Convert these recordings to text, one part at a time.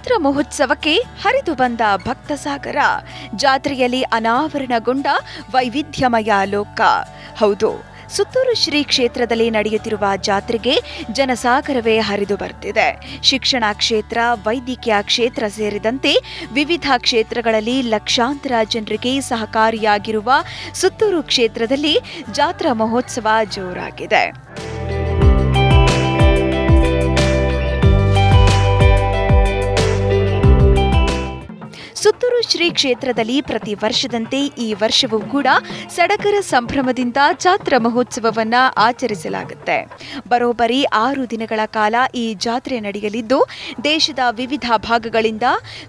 ಜಾತ್ರಾ ಮಹೋತ್ಸವಕ್ಕೆ ಹರಿದು ಬಂದ ಭಕ್ತ ಸಾಗರ ಜಾತ್ರೆಯಲ್ಲಿ ಅನಾವರಣಗೊಂಡ ವೈವಿಧ್ಯಮಯ ಲೋಕ. ಹೌದು, ಸುತ್ತೂರು ಶ್ರೀ ಕ್ಷೇತ್ರದಲ್ಲಿ ನಡೆಯುತ್ತಿರುವ ಜಾತ್ರೆಗೆ ಜನಸಾಗರವೇ ಹರಿದು ಬರ್ತಿದೆ. ಶಿಕ್ಷಣ ಕ್ಷೇತ್ರ, ವೈದ್ಯಕೀಯ ಕ್ಷೇತ್ರ ಸೇರಿದಂತೆ ವಿವಿಧ ಕ್ಷೇತ್ರಗಳಲ್ಲಿ ಲಕ್ಷಾಂತರ ಜನರಿಗೆ ಸಹಕಾರಿಯಾಗಿರುವ ಸುತ್ತೂರು ಕ್ಷೇತ್ರದಲ್ಲಿ ಜಾತ್ರಾ ಮಹೋತ್ಸವ ಜೋರಾಗಿದೆ. ಶ್ರೀ ಕ್ಷೇತ್ರದಲ್ಲಿ ಪ್ರತಿ ವರ್ಷದಂತೆ ಈ ವರ್ಷವೂ ಕೂಡ ಸಡಗರ ಸಂಭ್ರಮದಿಂದ ಜಾತ್ರಾ ಮಹೋತ್ಸವವನ್ನ ಆಚರಿಸಲಾಗುತ್ತೆ. ಬರೋಬ್ಬರಿ ಆರು ದಿನಗಳ ಕಾಲ ಈ ಜಾತ್ರೆ ನಡೆಯಲಿದ್ದು, ದೇಶದ ವಿವಿಧ ಭಾಗಗಳಿಂದ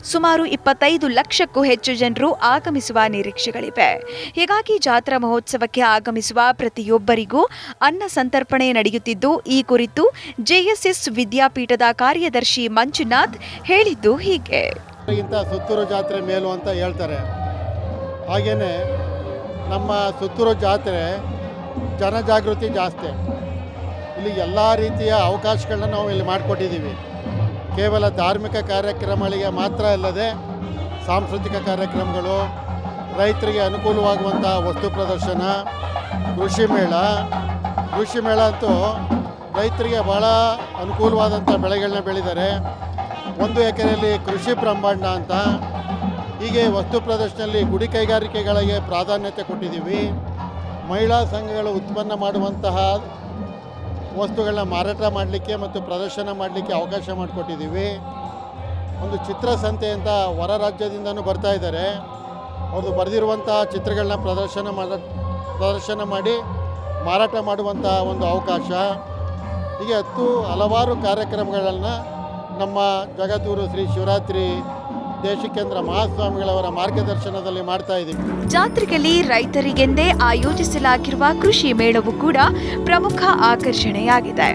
ಸುಮಾರು ಇಪ್ಪತ್ತೈದು ಲಕ್ಷಕ್ಕೂ ಹೆಚ್ಚು ಜನರು ಆಗಮಿಸುವ ನಿರೀಕ್ಷೆಗಳಿವೆ. ಹೀಗಾಗಿ ಜಾತ್ರಾ ಮಹೋತ್ಸವಕ್ಕೆ ಆಗಮಿಸುವ ಪ್ರತಿಯೊಬ್ಬರಿಗೂ ಅನ್ನ ಸಂತರ್ಪಣೆ ನಡೆಯುತ್ತಿದ್ದು, ಈ ಕುರಿತು ಜೆಎಸ್ಎಸ್ ವಿದ್ಯಾಪೀಠದ ಕಾರ್ಯದರ್ಶಿ ಮಂಜುನಾಥ್ ಹೇಳಿದ್ದು ಹೀಗೆ. ಗಿಂತ ಸುತ್ತೂರು ಜಾತ್ರೆ ಮೇಲು ಅಂತ ಹೇಳ್ತಾರೆ. ಹಾಗೆಯೇ ನಮ್ಮ ಸುತ್ತೂರು ಜಾತ್ರೆ ಜನಜಾಗೃತಿ ಜಾಸ್ತಿ. ಇಲ್ಲಿ ಎಲ್ಲ ರೀತಿಯ ಅವಕಾಶಗಳನ್ನ ನಾವು ಇಲ್ಲಿ ಮಾಡಿಕೊಟ್ಟಿದ್ದೀವಿ. ಕೇವಲ ಧಾರ್ಮಿಕ ಕಾರ್ಯಕ್ರಮಗಳಿಗೆ ಮಾತ್ರ ಅಲ್ಲದೆ ಸಾಂಸ್ಕೃತಿಕ ಕಾರ್ಯಕ್ರಮಗಳು, ರೈತರಿಗೆ ಅನುಕೂಲವಾಗುವಂಥ ವಸ್ತು ಪ್ರದರ್ಶನ, ಕೃಷಿ ಮೇಳ. ಕೃಷಿ ಮೇಳ ಅಂತೂ ರೈತರಿಗೆ ಭಾಳ ಅನುಕೂಲವಾದಂಥ ಬೆಳೆಗಳನ್ನ ಬೆಳೆದಿದ್ದಾರೆ. ಒಂದು ಎಕರೆಯಲ್ಲಿ ಕೃಷಿ ಬ್ರಹ್ಮಾಂಡ ಅಂತ. ಹೀಗೆ ವಸ್ತು ಪ್ರದರ್ಶನದಲ್ಲಿ ಗುಡಿ ಕೈಗಾರಿಕೆಗಳಿಗೆ ಪ್ರಾಧಾನ್ಯತೆ ಕೊಟ್ಟಿದ್ದೀವಿ. ಮಹಿಳಾ ಸಂಘಗಳು ಉತ್ಪನ್ನ ಮಾಡುವಂತಹ ವಸ್ತುಗಳನ್ನ ಮಾರಾಟ ಮಾಡಲಿಕ್ಕೆ ಮತ್ತು ಪ್ರದರ್ಶನ ಮಾಡಲಿಕ್ಕೆ ಅವಕಾಶ ಮಾಡಿಕೊಟ್ಟಿದ್ದೀವಿ. ಒಂದು ಚಿತ್ರಸಂತೆ ಅಂತ ಹೊರ ರಾಜ್ಯದಿಂದನೂ ಬರ್ತಾ ಇದ್ದಾರೆ. ಅವರು ಬರೆದಿರುವಂತಹ ಚಿತ್ರಗಳನ್ನ ಪ್ರದರ್ಶನ ಮಾಡ, ಪ್ರದರ್ಶನ ಮಾಡಿ ಮಾರಾಟ ಮಾಡುವಂತಹ ಒಂದು ಅವಕಾಶ. ಹೀಗೆ ಹತ್ತು ಹಲವಾರು ಕಾರ್ಯಕ್ರಮಗಳನ್ನು ನಮ್ಮ ಜಗದ್ಗುರು ಶ್ರೀ ಶಿವರಾತ್ರಿ ದೇಶಿಕೇಂದ್ರ ಮಹಾಸ್ವಾಮಿಗಳವರ ಮಾರ್ಗದರ್ಶನದಲ್ಲಿ ಮಾಡ್ತಾ ಇದ್ದೀವಿ ಜಾತ್ರೆಯಲ್ಲಿ ರೈತರಿಗೆಂದೇ ಆಯೋಜಿಸಲಾಗಿರುವ ಕೃಷಿ ಮೇಳವು ಕೂಡ ಪ್ರಮುಖ ಆಕರ್ಷಣೆಯಾಗಿದೆ.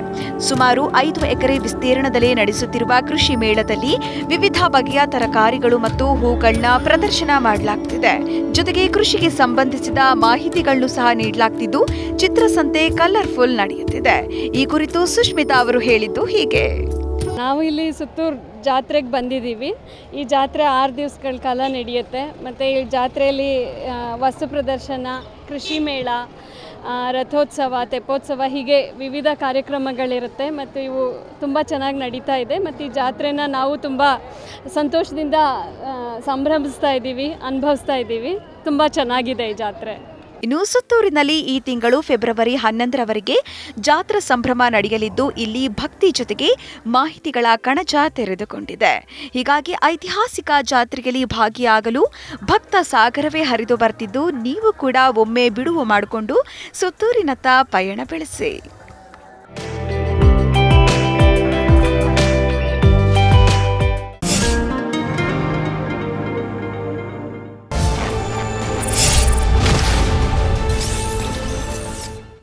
ಸುಮಾರು ಐದು ಎಕರೆ ವಿಸ್ತೀರ್ಣದಲ್ಲಿ ನಡೆಸುತ್ತಿರುವ ಕೃಷಿ ಮೇಳದಲ್ಲಿ ವಿವಿಧ ಬಗೆಯ ತರಕಾರಿಗಳು ಮತ್ತು ಹೂಗಳನ್ನ ಪ್ರದರ್ಶನ ಮಾಡಲಾಗ್ತಿದೆ. ಜೊತೆಗೆ ಕೃಷಿಗೆ ಸಂಬಂಧಿಸಿದ ಮಾಹಿತಿಗಳನ್ನು ಸಹ ನೀಡಲಾಗ್ತಿದ್ದು, ಚಿತ್ರಸಂತೆ ಕಲರ್ಫುಲ್ ನಡೆಯುತ್ತಿದೆ. ಈ ಕುರಿತು ಸುಷ್ಮಿತಾ ಅವರು ಹೇಳಿದ್ದು ಹೀಗೆ. ನಾವು ಇಲ್ಲಿ ಸುತ್ತೂರು ಜಾತ್ರೆಗೆ ಬಂದಿದ್ದೀವಿ. ಈ ಜಾತ್ರೆ ಆರು ದಿವಸಗಳ ಕಾಲ ನಡೆಯುತ್ತೆ. ಮತ್ತು ಈ ಜಾತ್ರೆಯಲ್ಲಿ ವಸ್ತು ಪ್ರದರ್ಶನ, ಕೃಷಿ ಮೇಳ ರಥೋತ್ಸವ, ತೆಪ್ಪೋತ್ಸವ ಹೀಗೆ ವಿವಿಧ ಕಾರ್ಯಕ್ರಮಗಳಿರುತ್ತೆ. ಮತ್ತು ಇವು ತುಂಬ ಚೆನ್ನಾಗಿ ನಡೀತಾ ಇದೆ. ಮತ್ತು ಈ ಜಾತ್ರೆನ ನಾವು ತುಂಬ ಸಂತೋಷದಿಂದ ಸಂಭ್ರಮಿಸ್ತಾ ಇದ್ದೀವಿ, ಅನುಭವಿಸ್ತಾ ಇದ್ದೀವಿ. ತುಂಬ ಚೆನ್ನಾಗಿದೆ ಈ ಜಾತ್ರೆ. ಇನ್ನು ಸುತ್ತೂರಿನಲ್ಲಿ ಈ ತಿಂಗಳು ಫೆಬ್ರವರಿ ಹನ್ನೊಂದರವರೆಗೆ ಜಾತ್ರಾ ಸಂಭ್ರಮ ನಡೆಯಲಿದ್ದು, ಇಲ್ಲಿ ಭಕ್ತಿ ಜೊತೆಗೆ ಮಾಹಿತಿಗಳ ಕಣಜ ತೆರೆದುಕೊಂಡಿದೆ. ಹೀಗಾಗಿ ಐತಿಹಾಸಿಕ ಜಾತ್ರೆಯಲ್ಲಿ ಭಾಗಿಯಾಗಲು ಭಕ್ತ ಸಾಗರವೇ ಹರಿದು ಬರ್ತಿದ್ದು, ನೀವು ಕೂಡ ಒಮ್ಮೆ ಬಿಡುವು ಮಾಡಿಕೊಂಡು ಸುತ್ತೂರಿನತ್ತ ಪಯಣ ಬೆಳೆಸಿ.